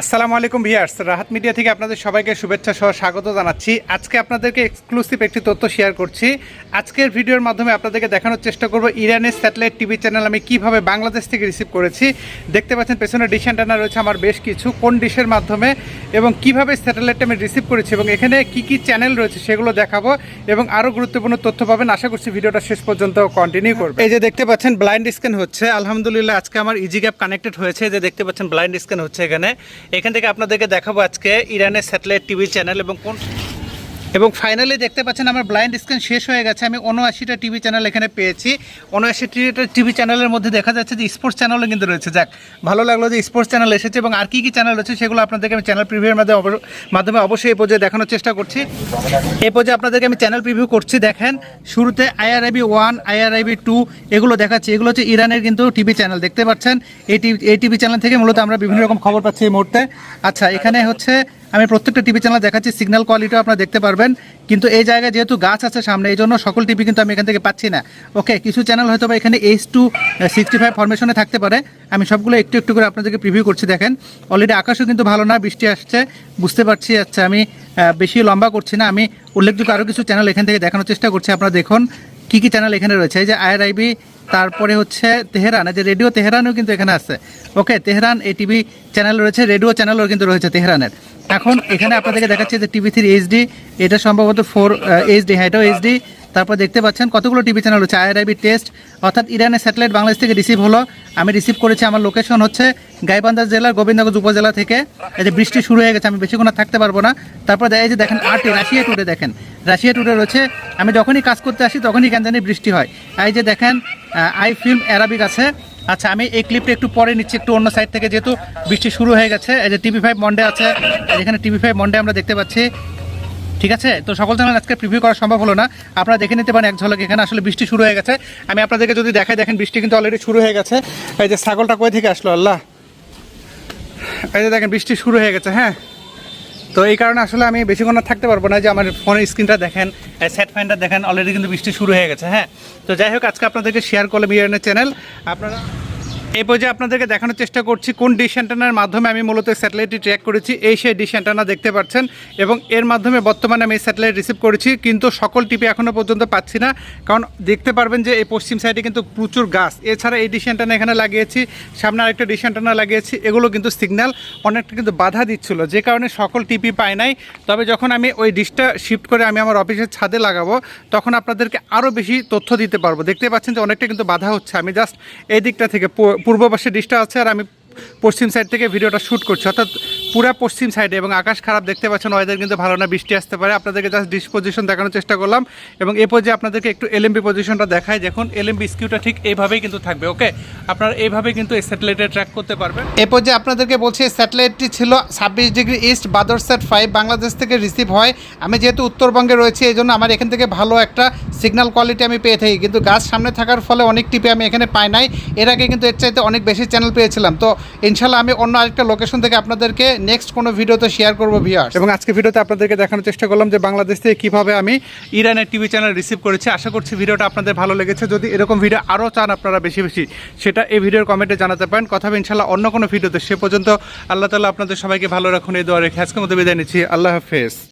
আসসালামু আলাইকুম viewers Rahat media থেকে আপনাদের সবাইকে শুভেচ্ছা সহ স্বাগত জানাচ্ছি। আজকে আপনাদেরকে এক্সক্লুসিভ একটি তথ্য শেয়ার করছি। আজকের ভিডিওর মাধ্যমে আপনাদেরকে দেখানোর চেষ্টা করব ইরানের স্যাটেলাইট টিভি চ্যানেল আমি কীভাবে বাংলাদেশ থেকে রিসিভ করেছি। দেখতে পাচ্ছেন পেছনে ডিশ অ্যান্টেনা রয়েছে আমার বেশ কিছু, কোন ডিশের মাধ্যমে এবং কীভাবে স্যাটেলাইটটা আমি রিসিভ করেছি এবং এখানে কি কি চ্যানেল রয়েছে সেগুলো দেখাবো এবং আরও গুরুত্বপূর্ণ তথ্য পাবেন। আশা করছি ভিডিওটা শেষ পর্যন্ত কন্টিনিউ করবে এই যে দেখতে পাচ্ছেন ব্লাইন্ড স্ক্যান হচ্ছে। আলহামদুলিল্লাহ আজকে আমার ইজি গ্যাপ কানেক্টেড হয়েছে। যে দেখতে পাচ্ছেন ব্লাইন্ড স্ক্যান হচ্ছে এখানে। এখান থেকে আপনাদেরকে দেখাবো আজকে ইরানের স্যাটেলাইট টিভি চ্যানেল এবং কোন এবং ফাইনালি দেখতে পাচ্ছেন আমার ব্লাইন্ড স্ক্যান শেষ হয়ে গেছে। আমি উনআশিটা টিভি চ্যানেল এখানে পেয়েছি। উনআশিটা টিভি চ্যানেলের মধ্যে দেখা যাচ্ছে যে স্পোর্টস চ্যানেলও কিন্তু রয়েছে। যাক, ভালো লাগল যে স্পোর্টস চ্যানেল এসেছে এবং আর কী কী চ্যানেল রয়েছে সেগুলো আপনাদেরকে আমি চ্যানেল প্রিভিউর মাধ্যমে মাধ্যমে অবশ্যই এই পর্যায়ে দেখানোর চেষ্টা করছি। এই পর্যায়ে আপনাদেরকে আমি চ্যানেল প্রিভিউ করছি। দেখেন, শুরুতে আইআরআইবি ওয়ান আইআরআইবি টু এগুলো দেখাচ্ছি। এগুলো হচ্ছে ইরানের কিন্তু টিভি চ্যানেল দেখতে পাচ্ছেন, এই টিভি চ্যানেল থেকে মূলত আমরা বিভিন্ন রকম খবর পাচ্ছি এই মুহূর্তে। আচ্ছা এখানে হচ্ছে আমি প্রত্যেকটা টিভি চ্যানেল দেখাচ্ছি সিগন্যাল কোয়ালিটিও আপনারা দেখতে পারবেন। কিন্তু এই জায়গায় যেহেতু গাছ আছে সামনে, এই জন্য সকল টিভি কিন্তু আমি এখান থেকে পাচ্ছি না। ওকে কিছু চ্যানেল হয়তো বা এখানে এইচ টু সিক্সটি ফাইভ ফরমেশনে থাকতে পারে। আমি সবগুলো একটু একটু করে আপনাদেরকে প্রিভিউ করছি, দেখেন। অলরেডি আকাশও কিন্তু ভালো না, বৃষ্টি আসছে, বুঝতে পারছি। আচ্ছা আমি বেশি লম্বা করছি না, আমি উল্লেখযোগ্য আরও কিছু চ্যানেল এখান থেকে দেখানোর চেষ্টা করছি। আপনারা দেখুন, কী কী চ্যানেল এখানে রয়েছে। এই যে আইআরআইবি তারপরে হচ্ছে তেহরান যে রেডিও তেহরানও কিন্তু এখানে আছে। ওকে তেহরান এই টিভি চ্যানেল রয়েছে, রেডিও চ্যানেলও কিন্তু রয়েছে তেহরানের। এখন এখানে আপনাদেরকে দেখাচ্ছি যে টিভি থ্রি এইচডি এটা সম্ভবত ফোর এইচডি হ্যাঁ এটাও এইচডি তারপর দেখতে পাচ্ছেন কতগুলো টিভি চ্যানেল হচ্ছে I R I B test অর্থাৎ ইরানের স্যাটেলাইট বাংলাদেশ থেকে রিসিভ হলো। আমি রিসিভ করেছি, আমার লোকেশন হচ্ছে গাইবান্ধা জেলার গোবিন্দগঞ্জ উপজেলা থেকে। এই যে বৃষ্টি শুরু হয়ে গেছে, আমি বেশিক্ষণ থাকতে পারব না। তারপর এই যে দেখেন আটে রাশিয়া টুডে দেখেন। রাশিয়া টুডে রয়েছে, আমি যখনই কাজ করতে আসি, তখনই কেন জানি বৃষ্টি হয়। এই যে দেখেন আই ফিল্ম অ্যারাবিক আছে। আচ্ছা আমি এই ক্লিপটা একটু পরে নিচ্ছি, একটু অন্য সাইড থেকে, যেহেতু বৃষ্টি শুরু হয়ে গেছে। এই যে টিভি ফাইভ মন্ডে আছে এখানে টিভি ফাইভ মন্ডে আমরা দেখতে পাচ্ছি। ঠিক আছে? তো সকল চ্যানেল আজকে প্রিভিউ করা সম্ভব হলো না। আপনারা দেখে নিতে পারেন এক ঝলক, এখানে আসলে বৃষ্টি শুরু হয়ে গেছে। আমি আপনাদেরকে যদি দেখাই, দেখেন বৃষ্টি কিন্তু অলরেডি শুরু হয়ে গেছে। এই যে ছাগলটা কই থেকে আসলো, আল্লাহ? এই যে দেখেন, বৃষ্টি শুরু হয়ে গেছে হ্যাঁ? তো এই কারণে আসলে আমি বেশিক্ষণ থাকতে পারব না যে আমার ফোনের স্ক্রিনটা দেখেন সেট ফ্যানটা দেখেন অলরেডি কিন্তু বৃষ্টি শুরু হয়ে গেছে হ্যাঁ? তো যাই হোক, আজকে আপনাদেরকে শেয়ার করলাম ইয়ারনের চ্যানেল আপনারা এই পর্যায়ে আপনাদেরকে দেখানোর চেষ্টা করছি কোন ডিশ অ্যান্টেনার মাধ্যমে আমি মূলত স্যাটেলাইটটি ট্র্যাক করেছি। এই সেই ডিশ অ্যান্টেনা দেখতে পাচ্ছেন এবং এর মাধ্যমে বর্তমানে আমি স্যাটেলাইট রিসিভ করেছি, কিন্তু সকল টিপি এখনও পর্যন্ত পাচ্ছি না, কারণ দেখতে পারবেন যে এই পশ্চিম সাইডে কিন্তু প্রচুর গাছ। এছাড়া এই ডিশ অ্যান্টেনা এখানে লাগিয়েছি, সামনে আরেকটা ডিশ অ্যান্টেনা লাগিয়েছি, এগুলো কিন্তু সিগন্যাল অনেকটা কিন্তু বাধা দিচ্ছিল, যে কারণে সকল টিপি পায় নাই। তবে যখন আমি ওই ডিশটা শিফট করে আমি আমার অফিসের ছাদে লাগাবো, তখন আপনাদেরকে আরও বেশি তথ্য দিতে পারব। দেখতে পাচ্ছেন যে অনেকটা কিন্তু বাধা হচ্ছে, আমি জাস্ট এই দিকটা থেকে পূর্ব পাশে ডিশটা আছে আর আমি পশ্চিম সাইড থেকে ভিডিওটা শ্যুট করছি। অর্থাৎ পুরা পশ্চিম সাইডে এবং আকাশ খারাপ দেখতে পাচ্ছেন ওয়েদার কিন্তু ভালো না, বৃষ্টি আসতে পারে। আপনাদেরকে জাস্ট ডিসপোজিশন দেখানোর চেষ্টা করলাম এবং এ পর্যায়ে আপনাদেরকে একটু এলএমবি পজিশনটা দেখায় দেখুন এলএমবি স্কিউটা ঠিক এইভাবেই কিন্তু থাকবে ওকে আপনারা এইভাবে কিন্তু এই স্যাটেলাইটে ট্র্যাক করতে পারবেন। এ পর্যায়ে আপনাদেরকে বলছি স্যাটেলাইটটি ছিল ছাব্বিশ ডিগ্রি ইস্ট বাদরস্যাট ফাইভ বাংলাদেশ থেকে রিসিভ হয়। আমি যেহেতু উত্তরবঙ্গে রয়েছি, এই জন্য আমার এখান থেকে ভালো একটা সিগন্যাল কোয়ালিটি আমি পেয়ে থাকি। কিন্তু গাছ সামনে থাকার ফলে অনেক টিপে আমি এখানে পাই নাই। এর আগে কিন্তু এর চাইতে অনেক বেশি চ্যানেল পেয়েছিলাম। তো ইনশাল্লাহ আমি অন্য আরেকটা লোকেশন থেকে আপনাদেরকে নেক্সট কোনো ভিডিওতে শেয়ার করব ভিউয়ার এবং আজকে ভিডিওতে আপনাদেরকে দেখানোর চেষ্টা করলাম যে বাংলাদেশ থেকে কীভাবে আমি ইরানের টিভি চ্যানেল রিসিভ করেছি। আশা করছি ভিডিওটা আপনাদের ভালো লেগেছে। যদি এরকম ভিডিও আরও চান আপনারা বেশি বেশি, সেটা এই ভিডিওর কমেন্টে জানাতে পারেন। কথা ইনশাল্লাহ অন্য কোনো ভিডিওতে। সে পর্যন্ত আল্লাহ তালা আপনাদের সবাইকে ভালো রাখুন, এই দোয়া রেখে আজকের মতো বিদায় নিচ্ছি। আল্লাহ হাফেজ।